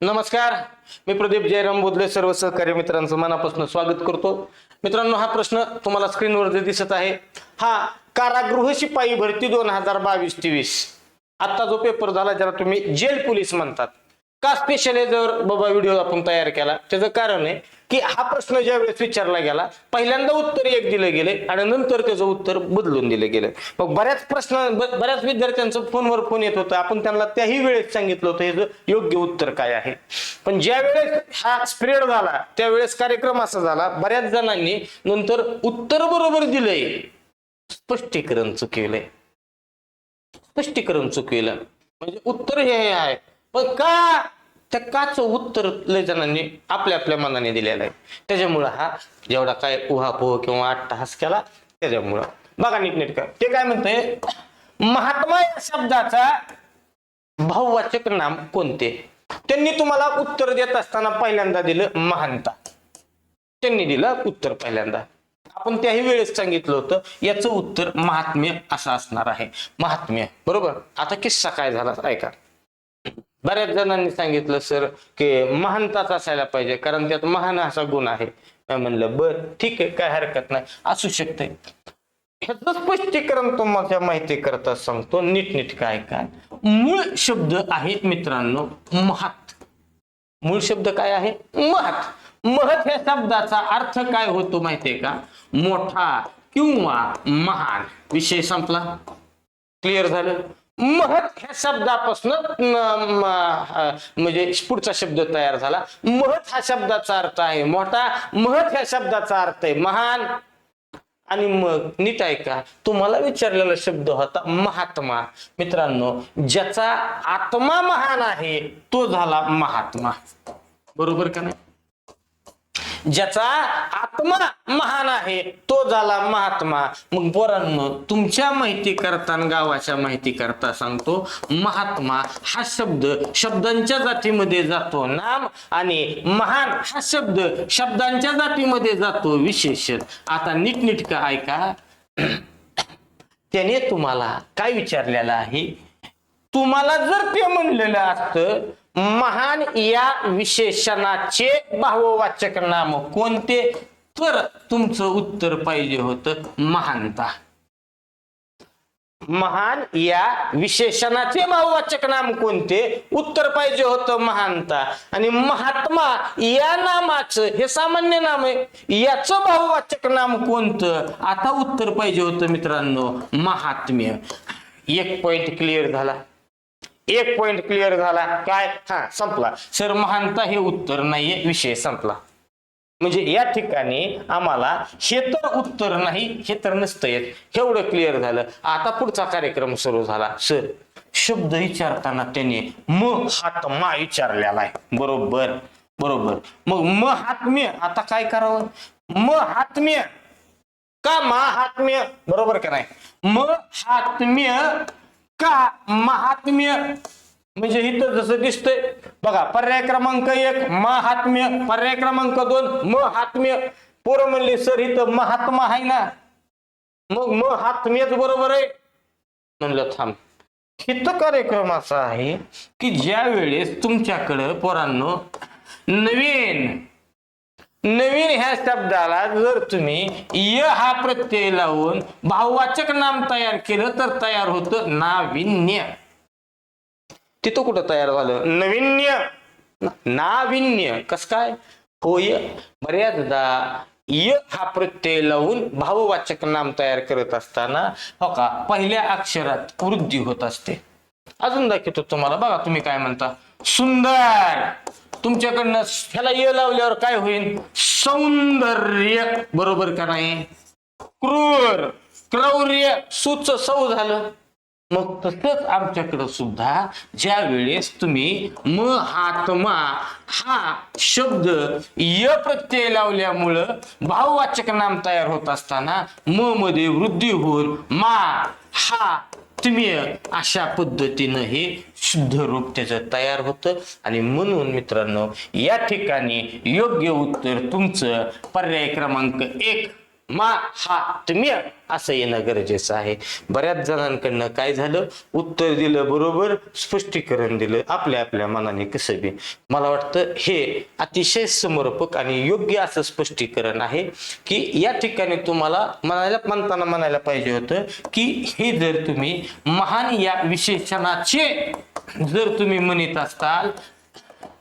नमस्कार मी प्रदीप जयराम बोधले सर्व सहकारी मित्रांचं मनापासून स्वागत करतो. मित्रांनो हा प्रश्न तुम्हाला स्क्रीनवर जे दिसत आहे. हा कारागृह शिपाई भरती दोन हजार बावीस तेवीस. आता जो पेपर झाला ज्याला तुम्ही जेल पोलीस म्हणतात. का स्पेशल जर बाबा व्हिडिओ आपण तयार केला? त्याचं कारण आहे की हा प्रश्न ज्यावेळेस विचारला गेला पहिल्यांदा उत्तर एक दिलं गेले आणि नंतर त्याचं उत्तर बदलून दिलं गेलं. मग बऱ्याच प्रश्न बऱ्याच विद्यार्थ्यांचं फोनवर फोन येत होतं. आपण त्यांना त्याही वेळेस सांगितलं होतं हे योग्य उत्तर काय आहे? पण ज्या वेळेस हा स्प्रेड झाला त्यावेळेस कार्यक्रम असा झाला बऱ्याच जणांनी नंतर उत्तर बरोबर दिलंय. स्पष्टीकरण चुकविलंय. स्पष्टीकरण चुकविलं. म्हणजे उत्तर हे हे आहे. पण का त्या काच उत्तर लय जणांनी आपल्या आपल्या मनाने दिलेलं आहे. त्याच्यामुळं हा जेवढा काय उहापोह किंवा अट्टहास केला त्याच्यामुळं. बघा नीटनेटका. ते काय म्हणते महात्मा या शब्दाचा भाववाचक नाम कोणते? त्यांनी तुम्हाला उत्तर देत असताना पहिल्यांदा दिलं महानता. त्यांनी दिलं उत्तर पहिल्यांदा. आपण त्याही वेळेस सांगितलं होतं याचं उत्तर महात्म्य असं असणार आहे. महात्म्य. बरोबर? आता किस्सा काय झाला? ऐका. बऱ्याच जणांनी सांगितलं सर की महानताच असायला पाहिजे कारण त्यात महान असा गुण आहे. मी म्हणलं बर ठीक आहे काय हरकत नाही असू शकते ह्याचं स्पष्टीकरण तुम्हाला माहिती करता सांगतो नीटनीट काय काय. मूळ शब्द आहेत मित्रांनो महात. मूळ शब्द काय आहे? महत. महत या शब्दाचा अर्थ काय होतो माहितीये का? मोठा किंवा महान. विषय संपला. क्लिअर झालं? महत ह्या शब्दापासून म्हणजे पुढचा शब्द तयार झाला. महत हा शब्दाचा अर्थ आहे. मोठा महत ह्या शब्दाचा अर्थ आहे. महान आणि मग नीट ऐका. तुम्हाला विचारलेला शब्द होता महात्मा. मित्रांनो ज्याचा आत्मा महान आहे तो झाला महात्मा. बरोबर का नाही? ज्याचा आत्मा महान आहे तो झाला महात्मा. मग पोरांनो तुमच्या माहिती करता गावाच्या माहिती करता सांगतो महात्मा हा शब्द शब्दांच्या जातीमध्ये जातो नाम आणि महान हा शब्द शब्दांच्या जातीमध्ये जातो विशेषण आता नीटनीटका ऐका. त्याने तुम्हाला काय विचारलेलं आहे? तुम्हाला जर ते म्हणलेलं असतं महान या विशेषणाचे भाववाचक नाम कोणते? तर तुमचं उत्तर पाहिजे होतं महानता. महान या विशेषणाचे भाववाचक नाम कोणते? उत्तर पाहिजे होतं महानता. आणि महात्मा या नामाचं हे सामान्य नाम आहे. याचं भाववाचक नाम कोणतं? आता उत्तर पाहिजे होतं मित्रांनो महात्म्य. एक पॉइंट क्लिअर झाला. एक पॉइंट क्लिअर झाला. काय? हा. संपला. सर महानता हे उत्तर नाहीये विषय संपला. म्हणजे या ठिकाणी आम्हाला हे तर उत्तर नाही हे तर नसतं येत एवढं क्लिअर झालं. आता पुढचा कार्यक्रम सुरू झाला. सर शब्द विचारताना त्याने म हातमा विचारलेला आहे. बरोबर बरोबर. मग म हातम्य आता काय करावं? म हातम्य का महात्म्य बरोबर का नाही? म हात्म्य का महात्म्य? म्हणजे इथं जसं दिसतंय बघा पर्याय क्रमांक एक महात्म्य. पर्याय क्रमांक दोन महात्म्य. पोरं म्हणले सर इथं महात्मा आहे ना. मग महात्म्यच बरोबर आहे. म्हणलं थांब. इथं कार्यक्रम असा आहे की ज्या वेळेस तुमच्याकडं पोरांनो नवीन नवीन ह्या शब्दाला जर तुम्ही य हा प्रत्यय लावून भाववाचक नाम तयार केलं तर तयार होतं नाविन्य. तिथं कुठं तयार झालं? नवीन्य. नाविन्य. कस काय? होय बऱ्याचदा य हा प्रत्यय लावून भाववाचक नाम तयार करत असताना हो का पहिल्या अक्षरात वृद्धी होत असते. अजून दाखवतो तुम्हाला. बघा तुम्ही काय म्हणता. सुंदर. तुमच्याकडनं ह्याला य लावल्यावर काय होईल सौंदर्य. बरोबर का नाही? क्रूर. क्रौर्य. सुच सौ झालं. मग तसंच आमच्याकडं सुद्धा ज्या वेळेस तुम्ही म हातमा हा शब्द य प्रत्यय लावल्यामुळं भाववाचक नाम तयार होत असताना म मध्ये वृद्धी होऊन मा हा तुम्ही अशा पद्धतीनं हे शुद्ध रूप त्याचं तयार होतं. आणि म्हणून मित्रांनो या ठिकाणी योग्य उत्तर तुमचं पर्याय क्रमांक एक. मा हा तुम्ही असं येणं गरजेचं आहे. बऱ्याच जणांकडनं काय झालं? उत्तर दिलं बरोबर स्पष्टीकरण दिलं. आपल्या आपल्या मनाने कसं बी. मला वाटतं हे अतिशय समर्पक आणि योग्य असं स्पष्टीकरण आहे की या ठिकाणी तुम्हाला म्हणायला म्हणताना म्हणायला पाहिजे होतं की हे जर तुम्ही महान या विशेषणाचे जर तुम्ही म्हणत असताल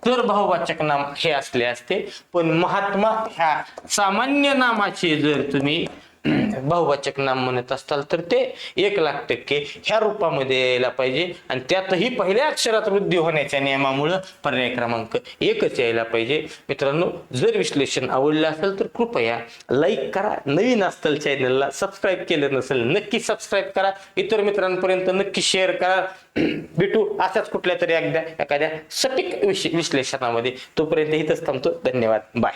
तर भाववाचक नाम हे असले असते. पण महात्मा ह्या सामान्य नामाचे जर तुम्ही बहुवाचक नाम म्हणत असताल तर ते एक लाख टक्के ह्या रूपामध्ये यायला पाहिजे. आणि त्यातही पहिल्या अक्षरात वृद्धी होण्याच्या नियमामुळं पर्याय क्रमांक एकच यायला पाहिजे. मित्रांनो जर विश्लेषण आवडलं असेल तर कृपया लाईक करा. नवीन असतील चॅनलला सबस्क्राईब केलं नसेल नक्की सबस्क्राईब करा. इतर मित्रांपर्यंत नक्की शेअर करा. भेटू असाच कुठल्या तरी एकदा एखाद्या सटीक विश्लेषणामध्ये. तोपर्यंत इथंच थांबतो. धन्यवाद. बाय.